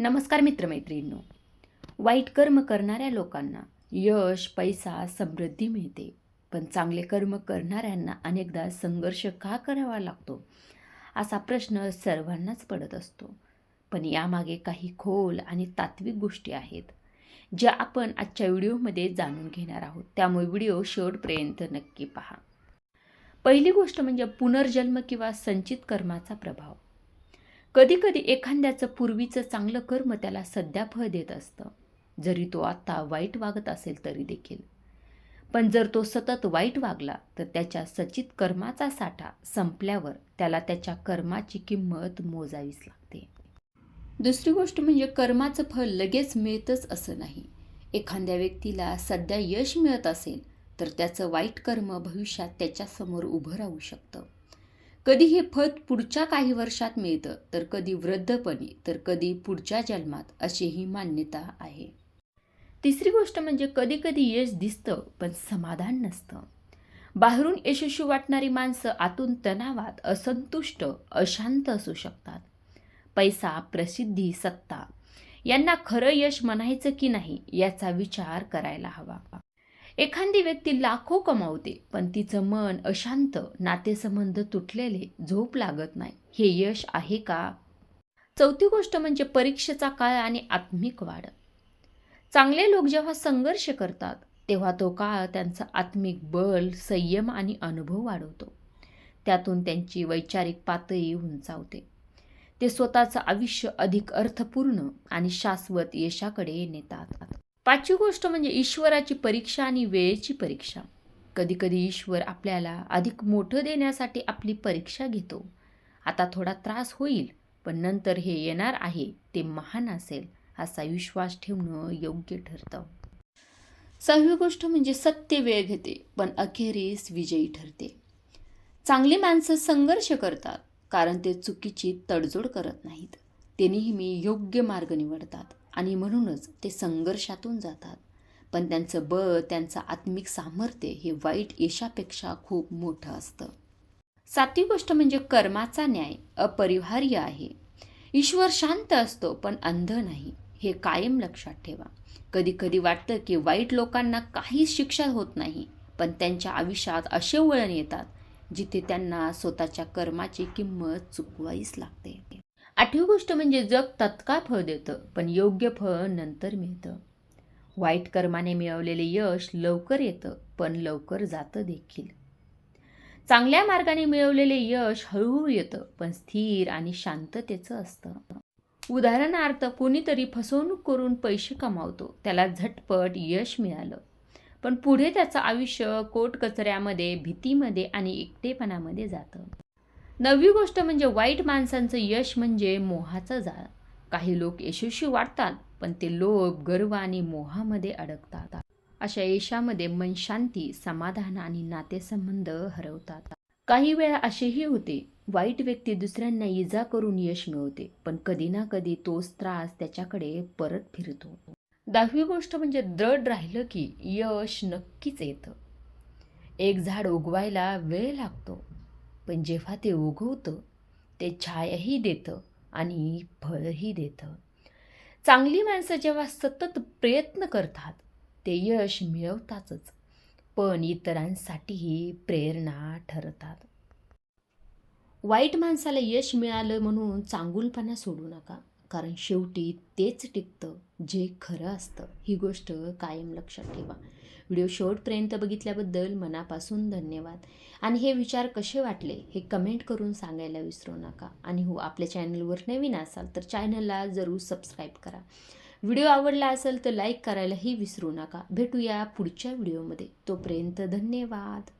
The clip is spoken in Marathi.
नमस्कार मित्रमैत्रिणींनो. वाईट कर्म करणाऱ्या लोकांना यश पैसा समृद्धी मिळते. पण चांगले कर्म करणाऱ्यांना अनेकदा संघर्ष का करावा लागतो? असा प्रश्न सर्वांनाच पडत असतो. पण यामागे काही खोल आणि तात्विक गोष्टी आहेत ज्या आपण आजच्या व्हिडिओमध्ये जाणून घेणार आहोत. त्यामुळे व्हिडिओ शेवटपर्यंत नक्की पहा. पहिली गोष्ट म्हणजे पुनर्जन्म किंवा संचित कर्माचा प्रभाव. कधीकधी एखाद्याचं पूर्वीचं चांगलं कर्म त्याला सध्या फळ देत असतं. जरी तो आता वाईट वागत असेल तरी देखील. पण जर तो सतत वाईट वागला तर त्याच्या सचित कर्माचा साठा संपल्यावर त्याला त्याच्या कर्माची किंमत मोजावीच लागते. दुसरी गोष्ट म्हणजे कर्माचं फळ लगेच मिळतच असं नाही. एखाद्या व्यक्तीला सध्या यश मिळत असेल तर त्याचं वाईट कर्म भविष्यात त्याच्यासमोर उभं राहू शकतं. कधी हे फत पुढच्या काही वर्षात मिळतं तर कधी वृद्धपणी तर कधी पुढच्या जन्मात अशीही मान्यता आहे. तिसरी गोष्ट म्हणजे कधी कधी यश दिसतं पण समाधान नसतं. बाहेरून यशस्वी वाटणारी माणसं आतून तणावात असंतुष्ट अशांत असू शकतात. पैसा प्रसिद्धी सत्ता यांना खरं यश म्हणायचं की नाही याचा विचार करायला हवा. एखादी व्यक्ती लाखो कमावते पण तिचं मन अशांत नातेसंबंध तुटलेले झोप लागत नाही. हे यश आहे का? चौथी गोष्ट म्हणजे परीक्षेचा काळ आणि आत्मिक वाढ. चांगले लोक जेव्हा संघर्ष करतात तेव्हा तो काळ त्यांचा आत्मिक बल संयम आणि अनुभव वाढवतो. त्यातून त्यांची वैचारिक पातळी उंचावते. ते स्वतःचं आयुष्य अधिक अर्थपूर्ण आणि शाश्वत यशाकडे नेतात. पाचवी गोष्ट म्हणजे ईश्वराची परीक्षा आणि वेळेची परीक्षा. कधीकधी ईश्वर आपल्याला अधिक मोठं देण्यासाठी आपली परीक्षा घेतो. आता थोडा त्रास होईल पण नंतर हे येणार आहे ते महान असेल असा विश्वास ठेवणं योग्य ठरतं. सहावी गोष्ट म्हणजे सत्य वेळ घेते पण अखेरीस विजयी ठरते. चांगली माणसं संघर्ष करतात कारण ते चुकीची तडजोड करत नाहीत. ते नेहमी योग्य मार्ग निवडतात. आणि म्हणूनच ते संघर्षातून जातात. पण त्यांचं बळ त्यांचं आत्मिक सामर्थ्य हे वाईट यशापेक्षा खूप मोठं असतं. सातवी गोष्ट म्हणजे कर्माचा न्याय अपरिहार्य आहे. ईश्वर शांत असतो पण अंध नाही. हे कायम लक्षात ठेवा. कधी कधी वाटतं की वाईट लोकांना काहीच शिक्षा होत नाही पण त्यांच्या आयुष्यात असे वळण येतात जिथे त्यांना स्वतःच्या कर्माची किंमत चुकवाईच लागते. आठवी गोष्ट म्हणजे जग तत्काळ फळ देतं पण योग्य फळ नंतर मिळतं. वाईट कर्माने मिळवलेले यश लवकर येतं पण लवकर जातं देखील. चांगल्या मार्गाने मिळवलेले यश हळूहळू येतं पण स्थिर आणि शांततेचं असतं. उदाहरणार्थ कोणीतरी फसवणूक करून पैसे कमावतो त्याला झटपट यश मिळालं. पण पुढे त्याचं आयुष्य कोट कचऱ्यामध्ये भीतीमध्ये आणि एकटेपणामध्ये जातं. नववी गोष्ट म्हणजे वाईट माणसांचं यश म्हणजे मोहाचं जाळ. काही लोक यशस्वी वाटतात पण ते लोभ गर्व आणि मोहामध्ये अडकतात. अशा यशामध्ये मन शांती समाधान आणि नातेसंबंध हरवतात. काही वेळा असेही होते वाईट व्यक्ती दुसऱ्यांना इजा करून यश मिळवते पण कधी ना कधी तोच त्रास त्याच्याकडे परत फिरतो. दहावी गोष्ट म्हणजे दृढ राहिलं की यश नक्कीच येतं. एक झाड उगवायला वेळ लागतो. पण जेव्हा ते उगवतं ते छायाही देतं आणि फळही देतं. चांगली माणसं जेव्हा सतत प्रयत्न करतात ते यश मिळवतातच पण इतरांसाठीही प्रेरणा ठरतात. वाईट माणसाला यश मिळालं म्हणून चांगुलपणा सोडू नका कारण शेवटी तेच टिकतं जे खरं असतं. ही गोष्ट कायम लक्षात ठेवा. व्हिडिओ शेवटपर्यंत बघितल्याबद्दल मनापासून धन्यवाद. आणि हे विचार कसे वाटले हे कमेंट करून सांगायला विसरू नका. आणि हो आपल्या चॅनलवर नवीन असाल तर चॅनलला जरूर सबस्क्राईब करा. व्हिडिओ आवडला असेल तर लाईक करायलाही विसरू नका. भेटूया पुढच्या व्हिडिओमध्ये. तोपर्यंत धन्यवाद.